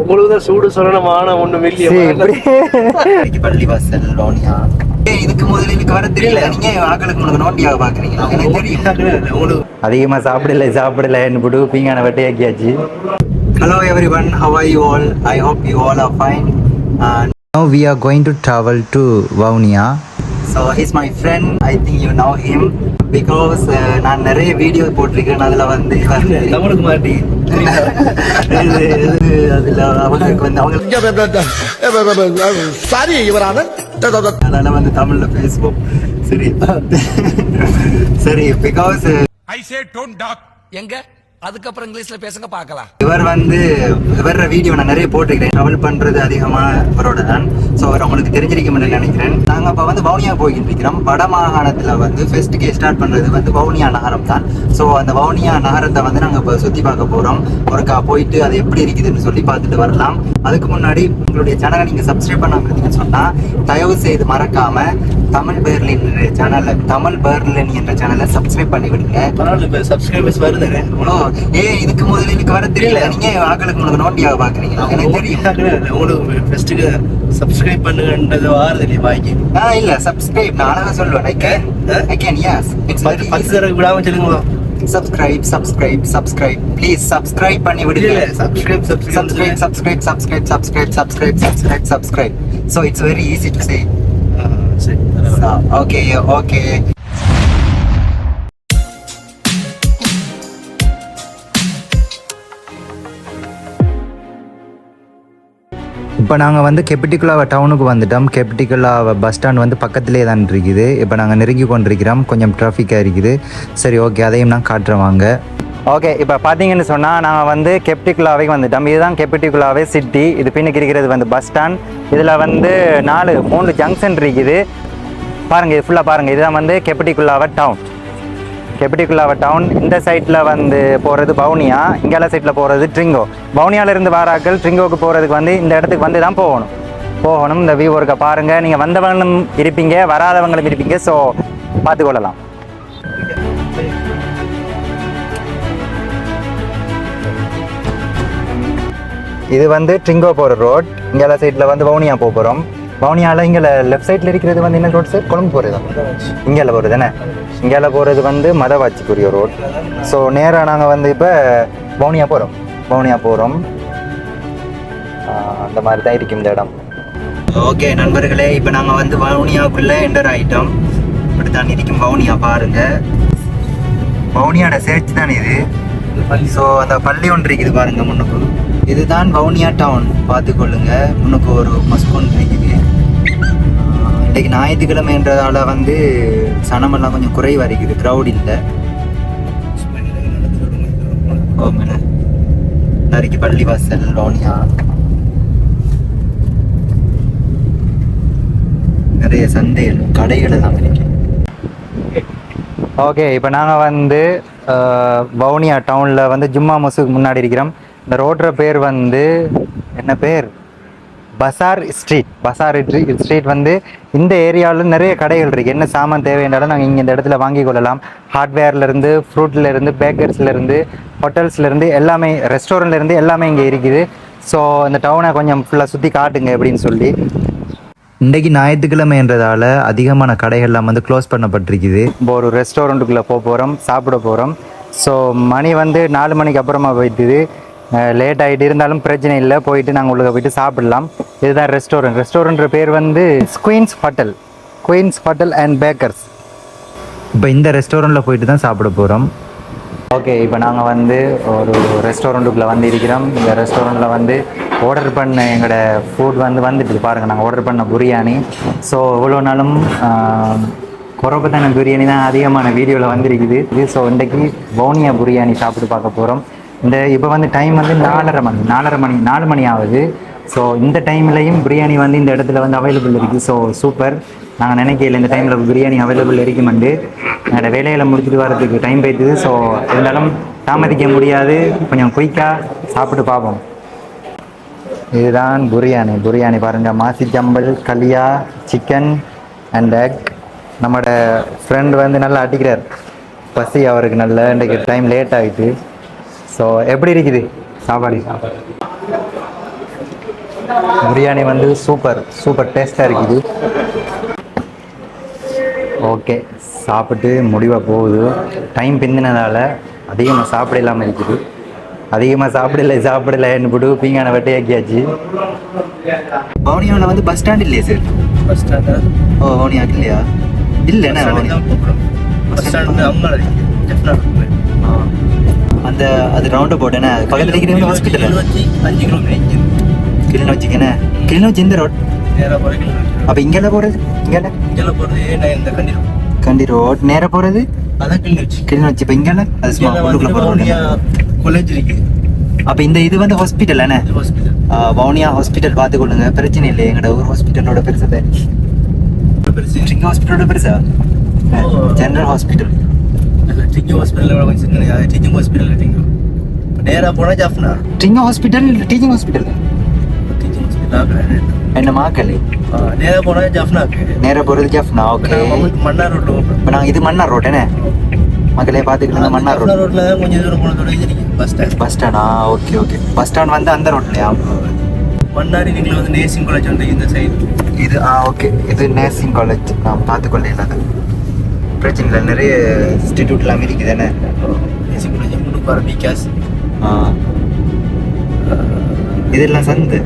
உங்களுக்கு சூடு சொல்லணும் சொல்லணுமான ஒண்ணு வெளியே பள்ளி வாசல் லோனியா இதுக்கு முதல்ல எனக்கு வர தெரியல. பாக்குறீங்க அதிகமா சாப்பிடல சாப்பிடல என்ன போட்டு பீங்கான வெட்டையாக்கியாச்சு hello everyone how I all I hope you all are fine no we are going to travel to Vavuniya so is my friend I think you now him uh, நான் நிறைய வீடியோ போட்டிருக்கேன். அதுல வந்து வந்து தமிழுக்கு மாட்டி அதுல அவங்களுக்கு வந்து அவங்க சாரி யுவரான அதனால வந்து தமிழ்ல பேசுவோம். சரி. சரி because I say don't talk எங்க? அதுக்கப்புறம் இங்கிலீஷ்ல பேசுங்க பார்க்கலாம். இவர் வந்து இவர வீடியோ நான் நிறைய போட்டிருக்கிறேன். ட்ராவல் பண்றது அதிகமா இவரோட தான் ஸோ அவர் உங்களுக்கு தெரிஞ்சிருக்கும்னு நினைக்கிறேன். நாங்க இப்ப வந்து வவுனியா போய்கிட்டு இருக்கிறோம். வட மாகாணத்துல வந்து ஃபெஸ்ட்டுக்கே ஸ்டார்ட் பண்றது வந்து வவுனியா நகரம் தான். ஸோ அந்த வவுனியா நகரத்தை வந்து நாங்க இப்போ சுத்தி பார்க்க போறோம். ஒருக்கா போயிட்டு அது எப்படி இருக்குதுன்னு சொல்லி பார்த்துட்டு வரலாம். அதுக்கு முன்னாடி உங்களுடைய சேனலை நீங்க சப்ஸ்கிரைப் பண்ணாம இருந்தீங்கன்னு சொன்னா தயவு செய்து மறக்காம தமிழ் பேர்லின் சேனல்ல தமிழ் பேர்லின் என்ற சேனலை சப்ஸ்கிரைப் பண்ணி விடுங்க சப்ஸ்கிரைபர்ஸ் வருதுங்க ஏய் இதுக்கு முதல்ல இதுக்கு வர தெரியல. நீங்க ஆக்களுக்கு முன்னாடி நோண்டியாக பாக்குறீங்க? எனக்கு தெரியும். உங்களுக்கு ஃபர்ஸ்ட்டுக்கு சப்ஸ்கிரைப் பண்ணுங்கன்றது வாரது இல்லையா வாங்கி ஆ இல்ல சப்ஸ்கிரைப் நான் அழகா சொல்லுவேன். I can I can it's பத்து தடவை விடாம சொல்லுங்க. Subscribe subscribe subscribe please subscribe பண்ணி விடுங்க. Subscribe subscribe subscribe subscribe subscribe subscribe subscribe subscribe so it's very easy to say okay okay இப்போ நாங்கள் வந்து கெப்பிட்டிக்குலாவை டவுனுக்கு வந்துட்டோம். கெப்பிட்டிக்குலாவை பஸ் ஸ்டாண்ட் வந்து பக்கத்திலே தான் இருக்குது. இப்போ நாங்கள் நெருங்கி கொண்டிருக்கிறோம். கொஞ்சம் டிராஃபிக்காக இருக்குது. சரி ஓகே அதையும் நான் காட்டுறேன் வாங்க. ஓகே இப்போ பார்த்தீங்கன்னு சொன்னால் நாங்கள் வந்து கெப்டிகுலாவே வந்துட்டோம். இதுதான் கெப்டிகுலாவே சிட்டி இது பின்னுக்கு இருக்கிறது வந்து பஸ் ஸ்டாண்ட் இதில் வந்து நாலு மூணு ஜங்ஷன் இருக்குது. பாருங்கள் இது ஃபுல்லாக பாருங்கள் இதுதான் வந்து கெப்டிகுலாவை டவுன் கெப்டிகுலாவை டவுன் இந்த சைட்டில் வந்து போகிறது பவுனியா இங்கால சைட்டில் போகிறது ட்ரிங்கோ. பவுனியாவிலேருந்து வாராக்கள் ட்ரிங்கோவுக்கு போகிறதுக்கு வந்து இந்த இடத்துக்கு வந்து தான் போகணும். போகணும். இந்த வியூ இருக்க பாருங்கள் நீங்கள் வந்தவங்களும் இருப்பீங்க வராதவங்களும் இருப்பீங்க. ஸோ பார்த்துக்கொள்ளலாம். இது வந்து ட்ரிங்கோ போகிற ரோட் இங்கால சைட்டில் வந்து வவுனியா போக போகிறோம் வவுனியாவில் இங்கே லெஃப்ட் சைடில் இருக்கிறது வந்து என்ன ரோட் சார் கொழும்பு போகிறது இங்கேல போகிறது தானே? இங்கேல போகிறது வந்து மதவாச்சிக்குரிய ரோட் ஸோ நேராக நாங்கள் வந்து இப்போ வவுனியா போகிறோம் பவுனியா போகிறோம் அந்த மாதிரி தான் இருக்கும் இந்த இடம். ஓகே நண்பர்களே இப்போ நாங்கள் வந்து வவுனியாவுக்குள்ள என்டர் ஆயிட்டோம். இப்படி தான் இருக்கும் வவுனியா பாருங்க. வவுனியாட சேர்த்து தான் இது. ஸோ அந்த பள்ளி ஒன்று இருக்குது பாருங்க முன்னுக்கு. இதுதான் வவுனியா டவுன் பார்த்துக்கொள்ளுங்க. முன்னுக்கு ஒரு மஸ்கோன் இருக்குது. இன்றைக்கு ஞாயிற்றுக்கிழமைன்றதால வந்து சனமெல்லாம் கொஞ்சம் குறைவாக இருக்குது க்ரௌட் இல்லை. ஓமேண்ணே நரிக்கு பள்ளிவாசல் லோனியா நிறைய சந்தைகள் கடைகள் எல்லாம் இருக்கு. ஓகே இப்போ நாங்கள் வந்து வவுனியா டவுனில் வந்து ஜும்மா மசூக்கு முன்னாடி இருக்கிறோம். இந்த ரோட்ற பேர் வந்து என்ன பேர்? பசார் ஸ்ட்ரீட். பசார் ஸ்ட்ரீ- ஸ்ட்ரீட் வந்து இந்த ஏரியாவில் நிறைய கடைகள் இருக்குது என்ன சாமான் தேவைன்றாலும் நாங்கள் இங்கே இந்த இடத்துல வாங்கி கொள்ளலாம். ஹார்ட்வேர்லேருந்து ஃப்ரூட்லேருந்து பேக்கர்ஸ்லேருந்து ஹோட்டல்ஸ்லேருந்து எல்லாமே ரெஸ்டாரண்ட்லேருந்து எல்லாமே இங்கே இருக்குது. ஸோ இந்த டவுனை கொஞ்சம் ஃபுல்லாக சுற்றி காட்டுங்க அப்படின்னு சொல்லி. இன்றைக்கு ஞாயிற்றுக்கிழமைன்றதால அதிகமான கடைகள்லாம் வந்து க்ளோஸ் பண்ணப்பட்டிருக்குது. இப்போ ஒரு ரெஸ்டாரண்ட்டுக்குள்ளே போக போகிறோம் சாப்பிட போகிறோம் ஸோ மணி வந்து நாலு மணிக்கு அப்புறமா போயிட்டுது. லேட் ஆகிட்டு இருந்தாலும் பிரச்சனை இல்லை. போயிட்டு நாங்கள் உள்ள போயிட்டு சாப்பிடலாம். இதுதான் ரெஸ்டாரண்ட் ரெஸ்டாரண்ட்ற பேர் வந்து Queens hotel Queens hotel and bakers இப்போ இந்த ரெஸ்டாரண்ட்டில் போயிட்டு தான் சாப்பிட போகிறோம் ஓகே இப்போ நாங்கள் வந்து ஒரு ரெஸ்டாரண்ட்டுக்குள்ளே வந்து இருக்கிறோம். இந்த ரெஸ்டாரண்ட்டில் வந்து ஆர்டர் பண்ண எங்களோட ஃபுட் வந்து வந்துட்டு பாருங்கள் நாங்கள் ஆர்டர் பண்ண பிரியாணி ஸோ எவ்வளோ நாளும் குறப்பத்தான பிரியாணி தான் அதிகமான வீடியோவில் வந்திருக்குது. இது ஸோ இன்றைக்கு பவுனியா பிரியாணி சாப்பிட்டு பார்க்க போகிறோம் இந்த இப்போ வந்து டைம் வந்து நாலரை மணி நாலரை மணி நாலு மணி ஆகுது. ஸோ இந்த டைம்லையும் பிரியாணி வந்து இந்த இடத்துல வந்து அவைலபிள் இருக்குது ஸோ சூப்பர் நாங்கள் நினைக்கல இந்த டைமில் பிரியாணி அவைலபிள் இருக்குமெண்டு. என்னோடய வேலையில் முடிச்சுட்டு வரதுக்கு டைம் போயிடுது ஸோ இருந்தாலும் தாமதிக்க முடியாது. கொஞ்சம் குயிக்காக சாப்பிட்டு பார்ப்போம். இதுதான் பிரியாணி. பிரியாணி பாருங்கள் மாசி ஜம்பல் கலியா சிக்கன் அண்ட் எக் நம்மளோட ஃப்ரெண்ட் வந்து நல்லா அடிக்கிறார். பசி அவருக்கு நல்ல. இன்றைக்கு டைம் லேட் ஆகிட்டு ஸோ எப்படி இருக்குது? சாப்பாடு? பிரியாணி வந்து சூப்பர் சூப்பர் டேஸ்ட்டாக இருக்குது. ஓகே சாப்பிட்டு முடிவாக போகுது. டைம் பிந்தினதால அதிகமாக சாப்பிட இல்லாமல் இருக்குது. அதிகமாக சாப்பிடல சாப்பிடலன்னு போட்டு பீங்கான வெட்டையாக்கியாச்சு வவுனியாவில் வந்து பஸ் ஸ்டாண்ட் இல்லையா சார் பஸ் ஸ்டாண்ட் ஓ வவுனியாக்கு இல்லையா? இல்லைண்ணா வவுனியா பஸ் ஸ்டாண்ட் அவங்க டெஃபினட் அந்த அது ரவுண்ட் போட் என்ன? பக்கத்தில் இருக்கிற ஹாஸ்பிட்டல் அஞ்சு கிலோமீட்டர் கிளிநொச்சிக்குண்ணே கிளிநொச்சி இந்த ரோட் அப்போ இங்கெல்லாம் போகிறது இங்கெல்லாம் இங்கெல்லாம் போகிறது இந்த கண்டிப்பா கண்டி ரோட் நேராக போகிறது அதான் கிளிநொச்சி. கிளிநொச்சி இப்போ இங்கெல்லாம் அது சும்மா உள்ளுக்குள்ள போகிறோம் காலேஜ் இருக்கு அப்போ இந்த இது வந்து ஹாஸ்பிட்டல் என்ன ஹாஸ்பிட்டல் வவுனியா ஹாஸ்பிட்டல் பார்த்துக்கொள்ளுங்க பிரச்சனை இல்லை எங்களோட ஊர் ஹாஸ்பிட்டலோட பெருசு ட்ரிங்க் ஹாஸ்பிட்டலோட பெருசா. ஜெனரல் ஹாஸ்பிட்டல் இல்லை டீச்சிங் ஹாஸ்பிட்டலில் கொஞ்சம் சின்ன டீச்சிங் ஹாஸ்பிட்டல் டீச்சிங் நேராக போனால் Jaffna? Drink hospital teaching hospital teaching hospital என்ன மாக்கல்? நேராக போனால் ஜாஃப்னாக்கு நேராக போகிறது ஜஃப்னா ஓகே மன்னார் ரோட்டில் இப்போ நாங்கள் இது மன்னார் ரோட் என்ன? மக்களே பார்த்துக்கிட்டு மன்னார் ரோட். ரோட்டில் தான் கொஞ்சம் தூரம் போனதோட இருக்கு பஸ் ஸ்டாண்ட் பஸ் ஸ்டாண்டா ஓகே ஓகே பஸ் ஸ்டாண்ட் வந்து அந்த ரோட்லையா மன்னார் நீங்கள் வந்து நேசிங் காலேஜ் வந்து இந்த சைடு இது ஆ ஓகே இது நர்சிங் காலேஜ் நான் பார்த்துக்கொள்ள இல்லாத. பிரச்சனை இல்லை நிறைய இன்ஸ்டிடியூட்லாம் இருக்குது காலேஜ் முன்னுக்கு வர பிகாஸ். இதெல்லாம் சந்து.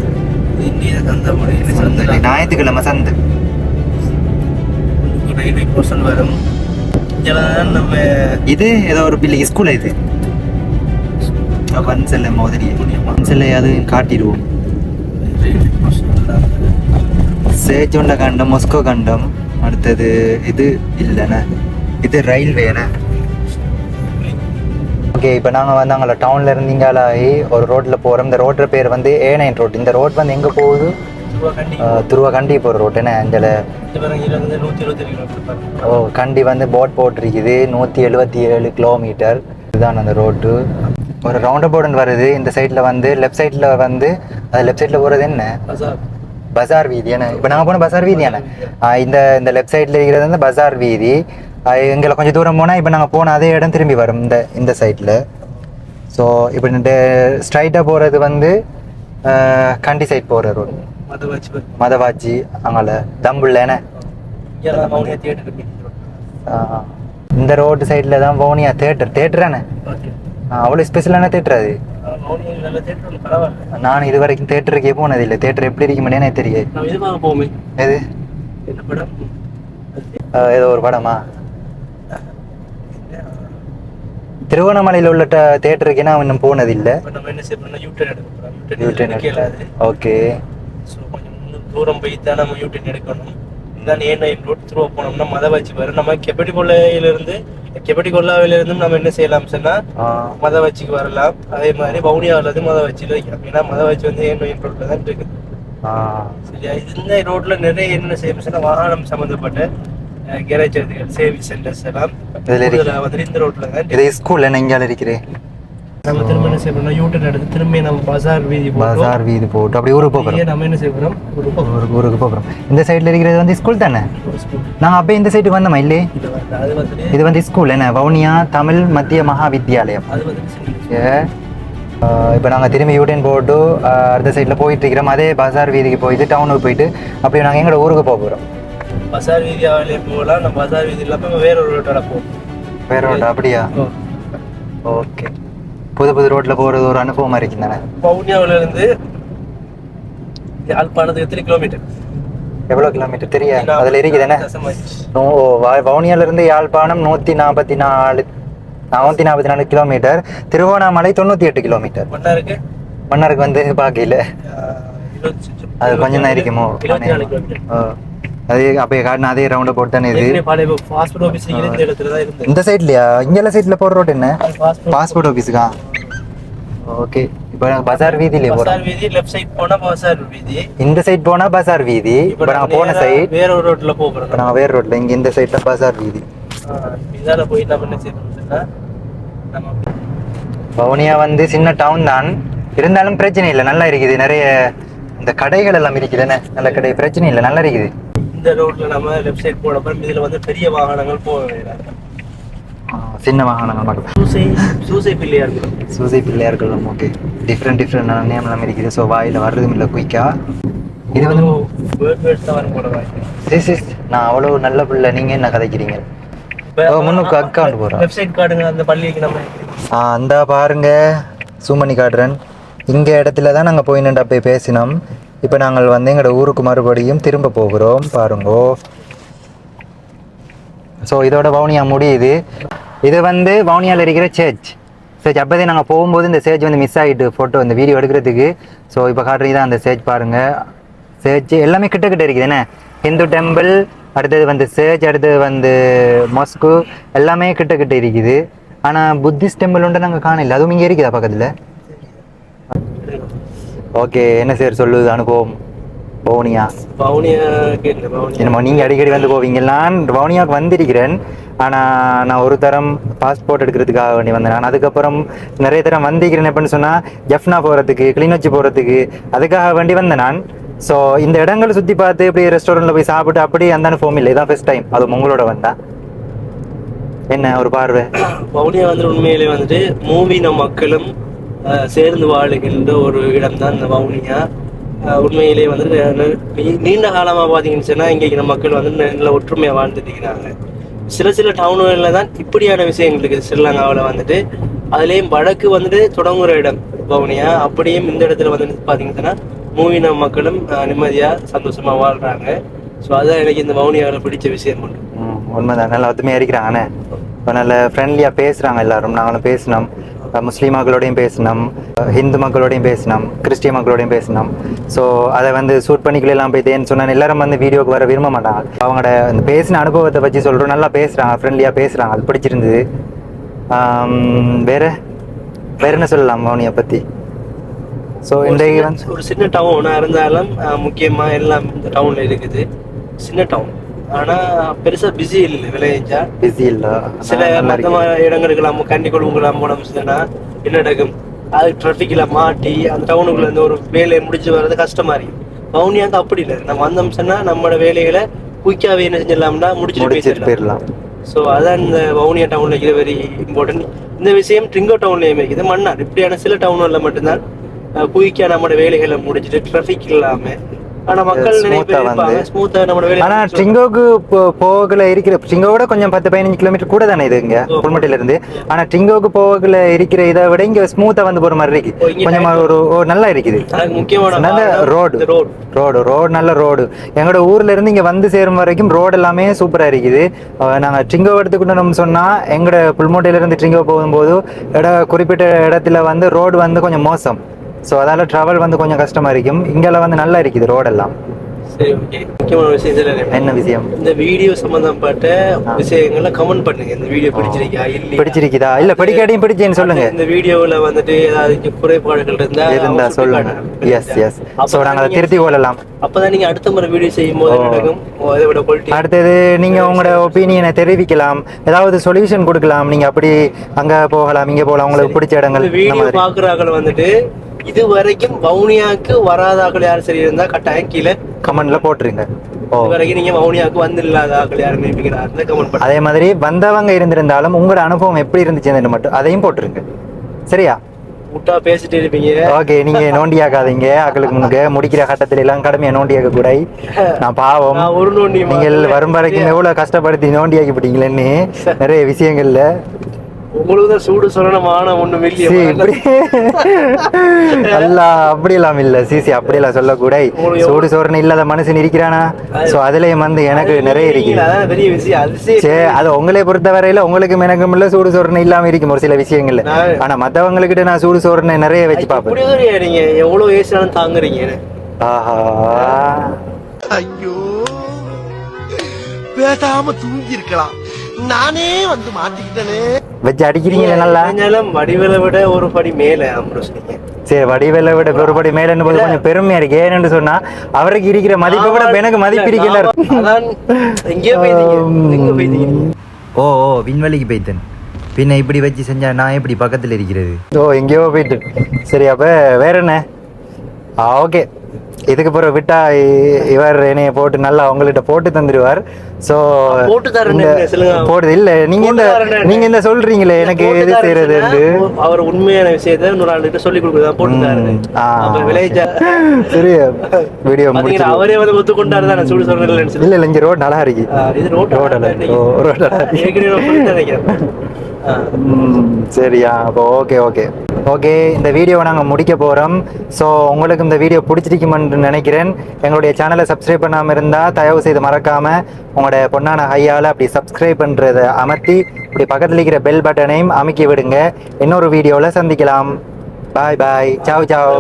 இந்திய சந்த முறை சந்து. ஞாயிற்றுக்கிழமை சந்து. போர்ஷன் வரும். நம்ம இது ஏதோ ஒரு பில்லி ஸ்கூல் இது. பன்சல்ல மோதிரி. பன்சல்ல அது காட்டிடுவோம். சேஜொண்ட கண்டம் மொஸ்கோ கண்டம். அடுத்தது இது இல்லைண்ணே. இது ரயில்வேண்ணே. ஓகே இப்போ நாங்கள் வந்து அங்கே டவுனில் இருந்தீங்களாகி ஒரு ரோட்டில் போகிறோம் இந்த ரோட்டோட பேர் வந்து ஏ நைன் ரோட் இந்த ரோட் வந்து எங்கே போகுது? கண்டி அஹ், துருவகண்டி போகிற ரோட் என்ன பாருங்க ஓ கண்டி வந்து போட் போட்டிருக்குது. நூற்றி எழுபத்தி ஏழு கிலோமீட்டர் இதுதான் அந்த ரோட்டு ஒரு ரவுண்ட் போர்டு வருது. இந்த சைடில் வந்து லெஃப்ட் சைடில் வந்து அது லெஃப்ட் சைடில் போகிறது என்ன? பசார் வீதி என்ன? இப்போ நாங்கள் போன பஜார் வீதி என்ன? ஆ, இந்த இந்த லெஃப்ட் சைடில் இருக்கிறது வந்து பஜார் வீதி. எங்களை கொஞ்சம் தூரம் போனால் இப்போ நாங்கள் போன அதே இடம் திரும்பி வரும் இந்த இந்த சைடில் ஸோ இப்போ இந்த ஸ்ட்ரைட்டாக போகிறது வந்து கண்டி சைட் போகிற ரோடு மதவாச்சி அங்கால. தம்புள்ள என்ன? இங்கெல்லாம் மௌனியா தியேட்டர் இருக்கு ஆ, இந்த ரோடு சைடில் தான் போனியா தேட்டர் தேட்டர் என்ன? ஓகே. அவ்வளோ ஸ்பெஷலான தேட்டர் அது. நான் இது வரைக்கும் தேட்டருக்கே போனதில்லை தேட்டர் எப்படி இருக்குமே எனக்கு தெரியாது. எது? ஏதோ ஒரு படமா? திருவண்ணாமலையில் உள்ள தேட்டருக்கு நான் இன்னும் எடுக்க இயலாது ஓகே. தூரம் போய் தான் நம்ம யூட்டன் எடுக்கணும். இதான் ஏ நைன் ரோட் த்ரூ போனோம்னா மதவாச்சி வரும் நம்ம கெப்பட்டி கொள்ளையிலிருந்து கெப்பட்டி கொல்லாவிலிருந்தும் நம்ம என்ன செய்யலாம் சொன்னா மதவாச்சிக்கு வரலாம். அதே மாதிரி வவுனியாவிலிருந்து மதவாச்சியில் வைக்கலாம். ஏன்னா மதவாச்சி வந்து ஏ நைன் ரோட்ல தான் இருக்குது. சரியா? இந்த ரோட்ல நிறைய என்ன செய்யணும் வாகனம் சம்மந்தப்பட்ட கேரேஜ் சேவிங் சென்டர்ஸ் எல்லாம் வந்து இந்த ரோட்ல தான் இது ஸ்கூல் என்ன? இங்கே இருக்கிறேன் நம்ம திரும்ப என்ன செய்யணும்னா யூட்டன் எடுத்து திரும்பி நம்ம பஜார் வீதி பஜார் வீதி போட்டு அப்படி ஊருக்கு போகிறோம் நம்ம என்ன செய்யணும் பக்கம் ஊருக்கு ஊருக்கு போகிறோம் இந்த சைடில் இருக்கிறது வந்து ஸ்கூல் தானே. நாங்கள் அப்போ இந்த சைடுக்கு வந்தோமா இல்லையே இது வந்து ஸ்கூல் என்ன? வவுனியா தமிழ் மத்திய மகா வித்யாலயம் இப்போ நாங்கள் திரும்பி யூடியன் போட்டு அடுத்த சைடில் போயிட்டு இருக்கிறோம். அதே பஜார் வீதிக்கு போயிட்டு டவுனுக்கு போயிட்டு அப்படியே நாங்கள் எங்களோட ஊருக்கு போக போகிறோம் பசார் வீதி ஆவிலே போகலாம். நம்ம பசார் வீதி இல்லாம வேற ஒரு ரோட்டோட போவோம் வேற ரோடு அப்படியா? ஓகே. புது புது ரோட்டில் போகிறது ஒரு அனுபவமாக இருக்குது தானே வவுனியாவில இருந்து யாழ்ப்பாணத்துக்கு எத்தனை கிலோமீட்டர்? எவ்வளோ கிலோமீட்டர்? தெரியா? அதில் இருக்குது என்ன? தசமாச்சு. நோ வ- வவுனியாவிலிருந்து யாழ்ப்பாணம் நூற்றி நாற்பத்தி நாலு நூற்றி நாற்பத்தி நாலு கிலோமீட்டர். திருவண்ணாமலை தொண்ணூற்றி எட்டு கிலோமீட்டர். மன்னாருக்கு? வந்து இருபத்தி- அது கொஞ்சம் தான் இருக்குமோ? ஓ. அதே அப்படியே காட்டின அதே ரவுண்டை போட்டு தானே இது? இந்த சைட்லையா இங்கெல்லாம் சைடில் போகிற ரோடு என்ன? பாஸ்போர்ட் பாஸ்போர்ட் ஆஃபீஸுக்கா ஓகே இப்போ நாங்கள் பஜார் வீதியிலே போகிறோம் பசார் வீதி லெஃப்ட் சைடு போனா பசார் வீதி. இந்த சைட் போனால் பஜார் வீதி இப்போ இப்ப நாங்கள் போன சைட் வேற ஒரு ரோட்ல இப்போ போகிறோம் நாங்கள் வேறு ரோட்டில் இங்கே இந்த சைடில் பஜார் வீதி. இதால போய் நம்ம என்ன செய்யணும் சொன்னா நம்ம வவுனியா வந்து சின்ன டவுன் தான். இருந்தாலும் பிரச்சனை இல்லை நல்லா இருக்குது. நிறைய இந்த கடைகள் எல்லாம் இருக்குது என்ன? நல்ல கடை பிரச்சனை இல்லை நல்லா இருக்குது. இந்த ரோட்ல நம்ம லெஃப்ட் சைடு போனப்ப இதுல வந்து பெரிய வாகனங்கள் போக சின்ன வாகனங்கள் மட்டும் சூசை சூசை பிள்ளையார்கள் ஓகே டிஃப்ரெண்ட் டிஃப்ரெண்ட் நேம் எல்லாம் இருக்குது. ஸோ வாயில் வர்றதும் இல்லை குயிக்கா இது வந்து வேர்ட் வேர்ட்ஸ் தான் வரும் நான் அவ்வளோ நல்ல பிள்ளை. நீங்கள் என்ன கதைக்கிறீங்க? முன்னுக்கு account போடுறோம். வெப்சைட் கார்டுங்க அந்த பள்ளிக்கு நம்ம ஆ அந்த பாருங்க. Zoom பண்ணி காட்டுறேன். இங்கே இடத்துல தான் நாங்கள் போய் நின்று போய் பேசினோம். இப்போ நாங்கள் வந்து எங்களோட ஊருக்கு மறுபடியும் திரும்ப போகிறோம். பாருங்கோ. ஸோ இதோட வவுனியா முடியுது. இது வந்து வவுனியாவில் இருக்கிற சேர்ச் சேர்ச் அப்போதே நாங்கள் போகும்போது இந்த சேஜ் வந்து மிஸ் ஆகிட்டு ஃபோட்டோ இந்த வீடியோ எடுக்கிறதுக்கு. ஸோ இப்போ காட்டுறீங்க தான் அந்த சேஜ் பாருங்கள் சேஜ் எல்லாமே கிட்ட கிட்ட இருக்குது. என்ன? ஹிந்து டெம்பிள் அடுத்தது வந்து சேஜ் அடுத்தது வந்து மொஸ்கு எல்லாமே கிட்ட கிட்ட இருக்குது. ஆனால் புத்திஸ்ட் டெம்பிள் ஒன்று நாங்கள் காணல. அதுவும் இங்கே இருக்குதா பக்கத்தில்? ஓகே என்ன சார் சொல்லுது? அனுபவம்? இல்லை பவுனியா என்னமோ நீங்கள் அடிக்கடி வந்து போவீங்க. நான் வவுனியாவுக்கு வந்திருக்கிறேன். ஆனால் நான் ஒரு தரம் பாஸ்போர்ட் எடுக்கிறதுக்காக வேண்டி வந்தேன். நான் அதுக்கப்புறம் நிறைய தரம் வந்திக்கிறேன் எப்படின்னு சொன்னால் ஜெஃப்னா போகிறதுக்கு கிளிநொச்சி போகிறதுக்கு அதுக்காக வேண்டி வந்தேன் நான். ஸோ இந்த இடங்களை சுற்றி பார்த்து இப்படி ரெஸ்டாரண்ட்டில் போய் சாப்பிட்டு அப்படி அந்த ஃபோம் இல்லை. இதான் ஃபர்ஸ்ட் டைம் அது உங்களோட வந்தா. என்ன ஒரு பார்வை? வவுனியா வந்து உண்மையிலே வந்துட்டு மூவின மக்களும் சேர்ந்து வாழுகின்ற ஒரு இடம் தான் இந்த வவுனியா உண்மையிலேயே உண்மையிலே வந்துட்டு நீண்ட காலமாக பார்த்தீங்கன்னு சொன்னா இங்க இருக்கிற மக்கள் வந்து நல்ல ஒற்றுமையா வாழ்ந்துட்டு இருக்கிறாங்க. சில சில டவுன்களில் தான் இப்படியான விஷயங்கள் இருக்குது. ஸ்ரீலங்காவில் வந்துட்டு அதுலேயும் வடக்கு வந்துட்டு தொடங்குற இடம் வவுனியா. அப்படியும் இந்த இடத்துல வந்து பார்த்தீங்கன்னா மூவின மக்களும் நிம்மதியாக சந்தோஷமாக வாழ்கிறாங்க ஸோ அதுதான் எனக்கு இந்த வவுனியாவில் பிடிச்ச விஷயம் உண்டு. ம், உண்மைதான். நல்லா ஒத்துமையாக இருக்கிறாங்கண்ணே இப்போ நல்ல ஃப்ரெண்ட்லியாக பேசுகிறாங்க எல்லாரும். நாங்களும் பேசினோம். முஸ்லீம் மக்களோடையும் பேசினோம் ஹிந்து மக்களோடையும் பேசினோம் கிறிஸ்டிய மக்களோடையும் பேசினோம். ஸோ அதை வந்து சூட் பண்ணிக்கலாம் போய் தேன்னு சொன்னால் எல்லாரும் வந்து வீடியோக்கு வர விரும்ப மாட்டாங்க. அவங்களோட அந்த பேசின அனுபவத்தை பற்றி சொல்கிறோம் நல்லா பேசுகிறாங்க ஃப்ரெண்ட்லியாக பேசுகிறாங்க அது பிடிச்சிருந்தது. வேற வேற என்ன சொல்லலாம் மௌனியை பற்றி ஸோ இன்றைக்கு சின்ன- வந்து ஒரு சின்ன டவுனா இருந்தாலும் அஹ், முக்கியமா எல்லாம் இந்த டவுன்ல இருக்குது. சின்ன டவுன் ஆனா பெருசா பிஸி இல்லை விளையஞ்சா பிஸி இல்லை சில மொத்தமா இடங்களுக்கு நம்ம கண்டிக்கொள் உங்களாம் போனோம் சொன்னா என்ன நடக்கும்? அது டிராஃபிக்ல மாட்டி அந்த டவுனுக்குள்ள இருந்து ஒரு வேலையை முடிச்சு வர்றது கஷ்டமா இருக்கு. வவுனியாக்கு அப்படி இல்லை. நம்ம வந்தோம் சொன்னா நம்மளோட வேலைகளை குயிக்காவே என்ன செஞ்சிடலாம்னா முடிச்சுட்டு போயிடலாம். ஸோ அதான் இந்த வவுனியா டவுன்ல இருக்கிற வெரி இம்பார்ட்டன்ட் இந்த விஷயம் ட்ரிங்கோ டவுன்லயுமே இருக்குது. மன்னார். இப்படியான சில டவுன்ல மட்டும்தான் குயிக்கா நம்மளோட வேலைகளை முடிச்சுட்டு டிராஃபிக் இல்லாம ஆனா போ- போகல இருக்கிற ட்ரிங்கோட கொஞ்சம் பத்து பதினஞ்சு கிலோமீட்டர் கூட தானே இது இங்க புல்மட்டில இருந்து ஆனா ட்ரிங்கோக்கு போகல இருக்கிற இதை விட இங்க ஸ்மூத்தா வந்து போற மாதிரி இருக்கு. கொஞ்சமா ஒரு நல்லா இருக்குது. நல்ல ரோடு ரோடு ரோடு நல்ல ரோடு எங்களோட ஊர்ல இருந்து இங்க வந்து சேரும் வரைக்கும் ரோடு எல்லாமே சூப்பரா இருக்குது. நாங்க ட்ரிங்கோ எடுத்துக்கிட்டோம்னு சொன்னா எங்களோட புல்மோட்டையில இருந்து ட்ரிங்கோ போகும்போது இட குறிப்பிட்ட இடத்துல வந்து ரோடு வந்து கொஞ்சம் மோசம். ஸோ அதால டிராவல் வந்து கொஞ்சம் கஷ்டமா இருக்கும். இங்கெல்லாம் வந்து நல்லா இருக்குது ரோடெல்லாம் சரி ஓகே முக்கியமான விஷயம் என்ன? விஷயம்? இந்த வீடியோ சம்பந்தப்பட்ட விஷயங்களை கமெண்ட் பண்ணுங்க. இந்த வீடியோ பிடிச்சிருக்கா இல்லையா? பிடிச்சிருக்குதா? இல்ல பிடிக்காட்டியும் பிடிச்சேன்னு சொல்லுங்க. இந்த வீடியோல வந்துட்டு ஏதாவது குறைபாடுகள் இருந்தா இருந்தா சொல்லுங்க. எஸ் எஸ் ஸோ நாங்கள் அதை திருத்தி கொள்ளலாம். அப்பதான் நீங்க அடுத்த முறை வீடியோ செய்யும் போது. நடக்கும்? அடுத்தது நீங்க உங்களோட ஒப்பீனியனை தெரிவிக்கலாம். ஏதாவது சொல்யூஷன் கொடுக்கலாம். நீங்க அப்படி அங்க போகலாம் இங்க போகலாம். உங்களுக்கு பிடிச்ச இடங்கள் வீடியோ பாக்குறாங்க வந்துட்டு இது வரைக்கும் வவுனியாக்கு வராதாக்கள் யார் சரி இருந்தா கட்டாயம் கீழே கமெண்ட்ல போட்டுருங்க. வரைக்கும் நீங்க வவுனியாக்கு வந்து இல்லாதாக்கள் யாரும் கமெண்ட் அதே மாதிரி வந்தவங்க இருந்திருந்தாலும் உங்களோட அனுபவம் எப்படி இருந்துச்சுன்னு மட்டும் அதையும் போட்டுருங்க. சரியா? முட்டா பேசிட்டு இருப்பீங்க. ஓகே நீங்க நோண்டியாக்காதீங்க அக்களுக்கு முன்னுக்கு முடிக்கிற கட்டத்துல எல்லாம் கடமையை நோண்டியாக்க கூட நான் பாவம். ஒரு நோண்டி நீங்கள். வரும் வரைக்கும் எவ்வளவு கஷ்டப்படுத்தி நோண்டியாக்கி விட்டீங்களேன்னு நிறைய விஷயங்கள்ல உங்களுக்கு தான் சூடு சொல்லணுமான ஒண்ணு சி, மில்லியன் இப்படி அல்ல அப்படியெல்லாம் இல்ல. சிசி அப்படியெல்லாம் சொல்லக்கூட உங்களுக்கு சூடு சோறுன்னு இல்லாத மனுஷன் இருக்கிறானா? சோ அதுலயும் வந்து எனக்கு நிறைய இருக்கு சே அது உங்களை பொறுத்த வரையில உங்களுக்கு எனக்கும் இல்ல சூடு சோறுன்னு இல்லாம இருக்கும் ஒரு சில விஷயங்கள்ல. ஆனா மத்தவங்ககிட்ட நான் சூடு சோறுன்னு நிறைய வச்சு பாப்பேன் இப்படி ஒரு நீங்க. எவ்வளவு ஏசினாலும் தாங்குறீங்க ஆஹா. ஐயோ பேசாம தூங்கி இருக்கலாம் நானே வந்து மாட்டிக்கிட்டனே. வச்சு அடிக்கிறீங்களே நல்லா? இருந்தாலும் வடிவலை விட ஒரு படி மேல சரி வடிவேல விட ஒருபடி மேலன்னு போது கொஞ்சம் பெருமையா இருக்கு. ஏன்னு சொன்னா அவருக்கு இருக்கிற மதிப்பை விட எனக்கு மதிப்பு இருக்கல ஓ ஓ விண்வெளிக்கு போய்த்தேன் பின்ன இப்படி வச்சு செஞ்சா நான் எப்படி பக்கத்தில் இருக்கிறது? ஓ எங்கேயோ போயிட்டு. சரி அப்போ வேற என்ன? ஆ ஓகே. இதுக்கு பிறகு விட்டா இவர் என்னைய போட்டு நல்லா உங்கள்கிட்ட போட்டு தந்துடுவார் ஸோ? போடுது இல்ல நீங்க இந்த நீங்க இந்த சொல்றீங்களே எனக்கு எது செய்யறது அவர் உண்மையான விஷயத்த இன்னொரு சொல்லி கொடுக்குறதா? போட்டு சரி வீடியோ முடிச்சு அவரே வந்து ஒத்துக்கொண்டாரு தான் சூடு சொல்றேன் இல்ல இல்ல இங்க ரோட் நல்லா இருக்கு இது ரோட் ரோட் நல்லா இருக்கு ரோட் நல்லா சரியா அப்போ ஓகே ஓகே ஓகே இந்த வீடியோவை நாங்கள் முடிக்க போகிறோம் ஸோ உங்களுக்கு இந்த வீடியோ பிடிச்சிருக்குமென்று நினைக்கிறேன். எங்களுடைய சேனலை சப்ஸ்கிரைப் பண்ணாமல் இருந்தால் தயவு செய்து மறக்காமல் உங்களோட பொண்ணான ஹையால் அப்படி சப்ஸ்கிரைப் பண்ணுறதை அமர்த்தி இப்படி பக்கத்தில் இருக்கிற பெல் பட்டனையும் அமுக்கி விடுங்க. இன்னொரு வீடியோவில் சந்திக்கலாம். பாய் பாய் சாவ் சாவ்